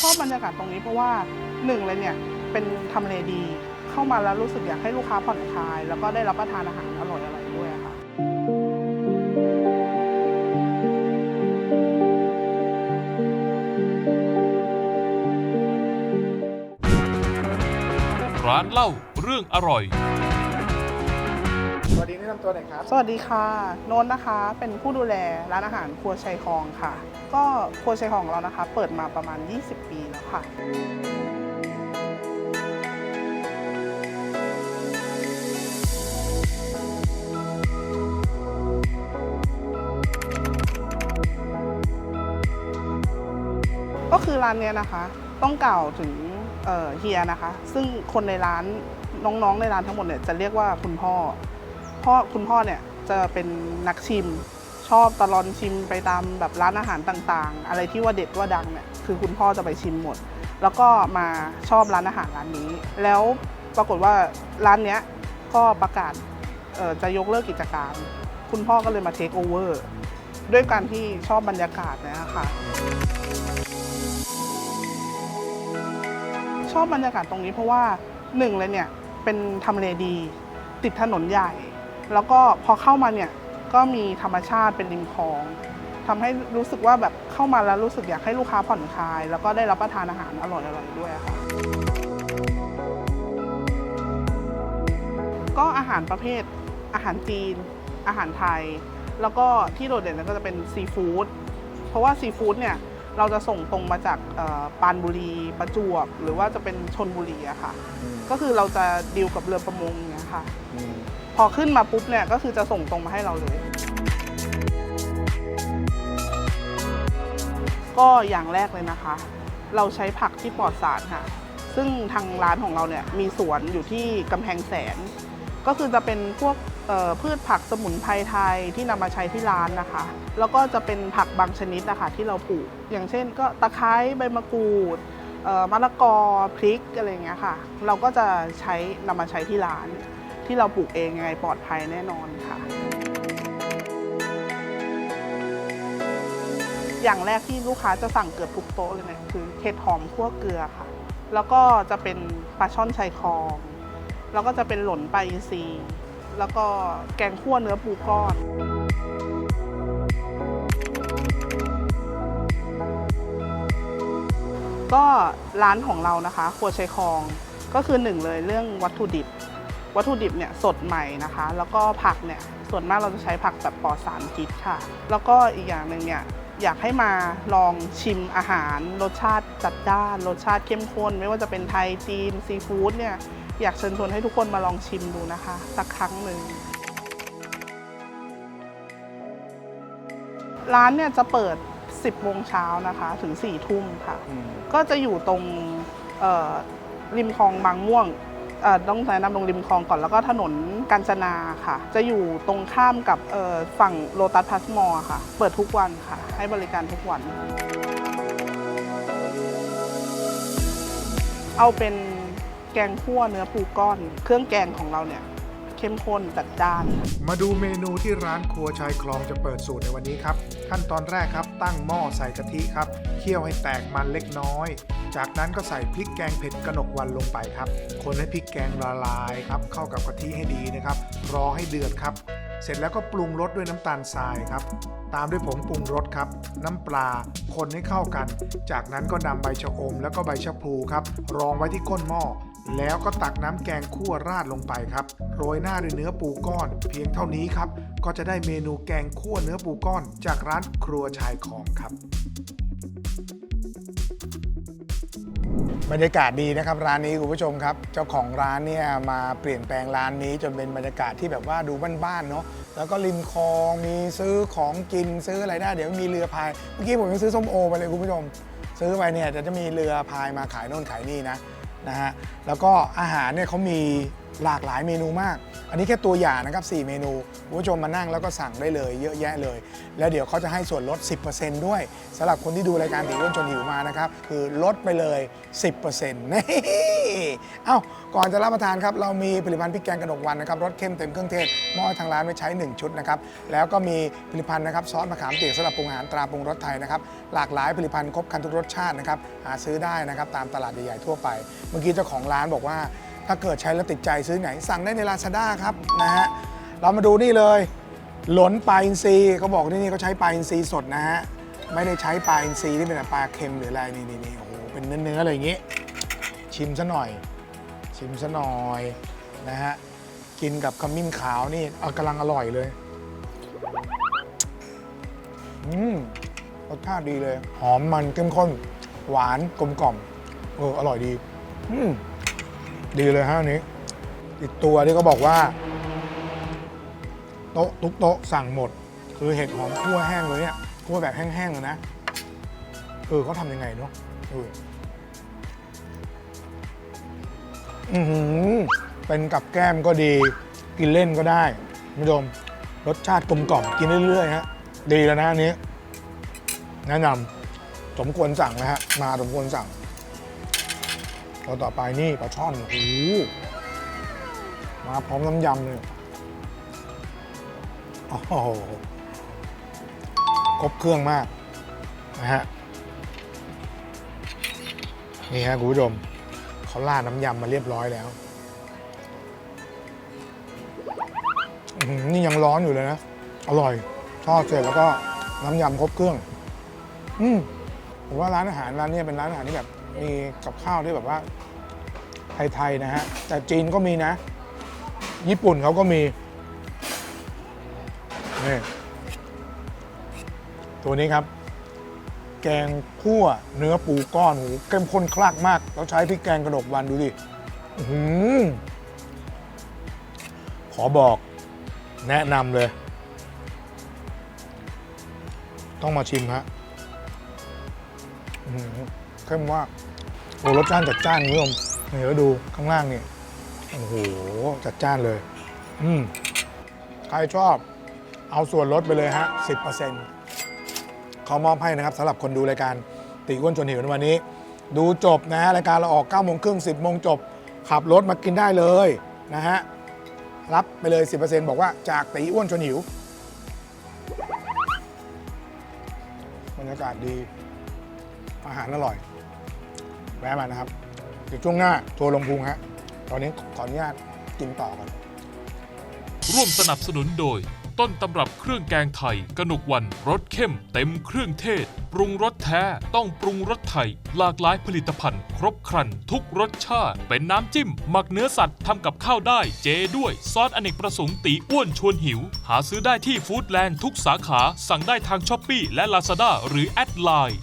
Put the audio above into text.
ชอบบรรยากาศตรงนี้เพราะว่าหนึ่งเลยเนี่ยเป็นทำเลดี เข้ามาแล้วรู้สึกอยากให้ลูกค้าผ่อนคลาย แล้วก็ได้รับประทานอาหารอร่อยๆด้วยค่ะร้านเล่าเรื่องอร่อย นำตัวหน่อยครับ สวัสดีค่ะโน้นนะคะเป็นผู้ดูแลร้านอาหารครัวชัยคองค่ะ ก็ครัวชัยคองของเรานะคะ เปิดมาประมาณ 20 ปีแล้วค่ะก็คือร้านเนี้ยนะคะ ต้องกล่าวถึงเอ่อเฮียนะคะ ซึ่งคนในร้านน้องๆในร้านทั้งหมดเนี่ยจะเรียกว่าคุณพ่อ พ่อคุณพ่อเนี่ยจะเป็นนักชิม ชอบตลอนชิมไปตามแบบร้านอาหารต่างๆ อะไรที่ว่าเด็ดว่าดังเนี่ยคือคุณพ่อจะไปชิมหมด แล้วก็มาชอบร้านอาหารร้านนี้ แล้วปรากฏว่าร้านเนี้ยก็ประกาศจะยกเลิกกิจการคุณพ่อก็เลยมาเทคโอเวอร์ด้วยการที่ชอบบรรยากาศนยคะชอบบรรยากาศตรงนี้เพราะว่าหนึ่งเลยเนี่ยเป็นทำเลดี ติดถนนใหญ่ แล้วก็พอเข้ามาเนี่ยก็มีธรรมชาติเป็นริมคลองทำให้รู้สึกว่าแบบเข้ามาแล้วรู้สึกอยากให้ลูกค้าผ่อนคลาย แล้วก็ได้รับประทานอาหารอร่อยๆด้วยค่ะก็อาหารประเภทอาหารจีน อาหารไทย แล้วก็ที่โดดเด่นก็จะเป็นซีฟู้ดเพราะว่าซีฟู้ดเนี่ย เราจะส่งตรงมาจากเอ่อปรานบุรีประจวบ หรือว่าจะเป็นชนบุรีอะค่ะ ก็คือเราจะดีลกับเรือประมงเนี่ยค่ะ พอขึ้นมาปุ๊บเนี่ยก็คือจะส่งตรงมาให้เราเลย ก็อย่างแรกเลยนะคะ เราใช้ผักที่ปลอดสารค่ะ ซึ่งทางร้านของเราเนี่ยมีสวนอยู่ที่กำแพงแสน ก็คือจะเป็นพวกพืชผักสมุนไพรไทยที่นำมาใช้ที่ร้านนะคะ แล้วก็จะเป็นผักบางชนิดนะคะที่เราปลูก อย่างเช่น ก็ตะไคร้ใบมะกรูดมะละกอพริกอะไรเงี้ยค่ะ เราก็จะใช้นำมาใช้ที่ร้าน ที่เราปลูกเองยังไงปลอดภัยแน่นอนค่ะ อย่างแรกที่ลูกค้าจะสั่งเกือบทุกโต๊ะเลยเนี่ยคือเห็ดหอมคั่วเกลือค่ะ แล้วก็จะเป็นปลาช่อนชายคลอง แล้วก็จะเป็นหล่นปลาอินทรีแล้วก็แกงคั่วเนื้อปูก้อน ก็ร้านของเรานะคะครัวชัยคลองก็คือหนึ่งเลยเรื่องวัตถุดิบ วัตถุดิบเนี่ยสดใหม่นะคะ แล้วก็ผักเนี่ยส่วนมากเราจะใช้ผักแบบปลอดสารพิษค่ะ แล้วก็อีกอย่างหนึ่งเนี่ย อยากให้มาลองชิมอาหาร รสชาติจัดจ้านรสชาติเข้มข้น ไม่ว่าจะเป็นไทยจีนซีฟู้ดเนี่ยอยากเชิญชวนให้ทุกคนมาลองชิมดูนะคะ สักครั้งหนึ่งร้านเนี่ยจะเปิด 10โมงเช้านะคะถึง4ทุ่มค่ะ ก็จะอยู่ตรงเอ่อริมคลองบางม่วงเอ่อ ต้องแนะนำตรงริมคลองก่อนแล้วก็ถนนกาญจนาค่ะ จะอยู่ตรงข้ามกับฝั่งโลตัสพาสมอลค่ะ เปิดทุกวันค่ะ ให้บริการทุกวัน เอาเป็นแกงคั่วเนื้อปูก้อน เครื่องแกงของเราเนี่ยเข้มข้นจัดจ้าน มาดูเมนูที่ร้านครัวชายคลองจะเปิดสูตรในวันนี้ครับ ขั้นตอนแรกครับตั้งหม้อใส่กะทิครับ เคี่ยวให้แตกมันเล็กน้อย จากนั้นก็ใส่พริกแกงเผ็ดกระหนกวันลงไปครับ คนให้พริกแกงละลายครับ เข้ากับกะทิให้ดีนะครับ รอให้เดือดครับ เสร็จแล้วก็ปรุงรสด้วยน้ำตาลทรายครับ ตามด้วยผงปรุงรสครับ น้ำปลา คนให้เข้ากัน จากนั้นก็นำใบชะอม แล้วก็ใบชะพลูครับ รองไว้ที่ก้นหม้อแล้วก็ตักน้ำแกงคั่วราดลงไปครับ โรยหน้าด้วยเนื้อปูก้อน เพียงเท่านี้ครับ ก็จะได้เมนูแกงคั่วเนื้อปูก้อน จากร้านครัวชายของครับ บรรยากาศดีนะครับร้านนี้คุณผู้ชมครับ เจ้าของร้านเนี่ยมาเปลี่ยนแปลงร้านนี้จนเป็นบรรยากาศที่แบบว่าดูบ้านๆเนาะแล้วก็ริมคลองมีซื้อของกินซื้ออะไรได้เดี๋ยวมีเรือพายเมื่อกี้ผมยังซื้อส้มโอไปเลยคุณผู้ชม ซื้อไปเนี่ยจะจะมีเรือพายมาขายโน่นขายนี่นะนะฮะแล้วก็อาหารเนี่ยเขามี หลากหลายเมนูมาก อันนี้แค่ตัวอย่างนะครับ 4 เมนูคุณผู้ชมมานั่งแล้วก็สั่งได้เลยเยอะแยะเลย แล้วเดี๋ยวเขาจะให้ส่วนลด 10%ด้วยสำหรับคนที่ดูรายการตีอ้วนจนหิวมานะครับ คือลดไปเลย 10%นี่เอ้า ก่อนจะรับประทานครับ เรามีผลิตภัณฑ์พริกแกงกระดกวันนะครับรสเข้มเต็มเครื่องเทศมอบให้ทางร้านไว้ใช้ 1 ชุดนะครับ แล้วก็มีผลิตภัณฑ์นะครับซอสมะขามเปียกสำหรับปรุงอาหารตราปรุงรสไทยนะครับหลากหลายผลิตภัณฑ์ครบครันทุกรสชาตินะครับหาซื้อได้นะครับตามตลาดใหญ่ๆทั่วไป เมื่อกี้เจ้าของร้านบอกว่า ถ้าเกิดใช้แล้วติดใจซื้อไหน สั่งได้ใน Lazada ครับนะฮะเรามาดูนี่เลย หลนปลาอินทรีเขาบอกที่นี่เขาใช้ปลาอินทรีสดนะฮะไม่ได้ใช้ปลาอินทรีที่เป็นแบบปลาเค็มหรืออะไรนี่นี่นี่โอ้โหเป็นเนื้อๆอะไรอย่างงี้ ชิมซะหน่อย ชิมซะหน่อยนะฮะกินกับขมิ้นขาวนี่เอากำลังอร่อยเลยอืมรสชาติดีเลย หอมมันเข้มข้น หวานกลมกล่อม เออ อร่อยดี อืม ดีเลยฮะอันนี้ อีกตัวที่เขาบอกว่า โต๊ะทุกโต๊ะสั่งหมด คือเห็ดหอมคั่วแห้งเลยเนี่ยคั่วแบบแห้งๆเลยนะเออเขาทำยังไงเนาะเอออือหือเป็นกับแก้มก็ดี กินเล่นก็ได้คุณผู้ชมรสชาติกลมกล่อมกินเรื่อยๆฮะดีแล้วนะอันนี้ แนะนำสมควรสั่งนะฮะมาสมควรสั่ง ตัวต่อไปนี่ปลาช่อนโอ้มาพร้อมน้ำยำเลยโอ้โหครบเครื่องมากนะฮะนี่ฮะคุณผู้ชมเขาราดน้ำยำมาเรียบร้อยแล้วนี่ยังร้อนอยู่เลยนะ อร่อยทอดเสร็จแล้วก็น้ำยำครบเครื่อง อืมผมว่าร้านอาหารร้านนี้เป็นร้านอาหารที่แบบ มีกับข้าวที่แบบว่า ไทยๆนะฮะ แต่จีนก็มีนะ ญี่ปุ่นเขาก็มี นี่ ตัวนี้ครับ แกงคั่วเนื้อปูก้อนหูเข้มข้นคลักมากแล้วใช้พริกแกงกระดกวันดูดิหือขอบอกแนะนำเลย ต้องมาชิมฮะอือ เข้มมากโอ้รสจ้านจัดจ้านคุณผู้ชมนี่แล้วดูข้างล่างนี่โอ้โหจัดจ้านเลย อืมใครชอบ เอาส่วนลดไปเลยฮะ 10%เขามอบให้นะครับสำหรับคนดูรายการตีอ้วนจนหิวในวันนี้ ดูจบนะฮะรายการเราออก9โมงครึ่ง10โมงจบ ขับรถมากินได้เลยนะฮะรับไปเลย 10%บอกว่าจากตีอ้วนจนหิวบรรยากาศดี อาหารอร่อย แวะมานะครับเดี๋ยวช่วงหน้าทัวร์ลงพุงฮะตอนนี้ขออนุญาตกินต่อก่อนร่วมสนับสนุนโดย ต้นตำรับเครื่องแกงไทย กนกวันรสเข้ม เต็มเครื่องเทศ ปรุงรสแท้ต้องปรุงรสไทย หลากหลายผลิตภัณฑ์ ครบครัน ทุกรสชาติ เป็นน้ำจิ้ม หมักเนื้อสัตว์ทำกับข้าวได้ เจด้วยซอสอเนกประสงค์ตีอ้วนชวนหิว หาซื้อได้ที่ฟู้ดแลนด์ทุกสาขาสั่งได้ทางช้อปปีและลาซาด้าหรือแอดไลน์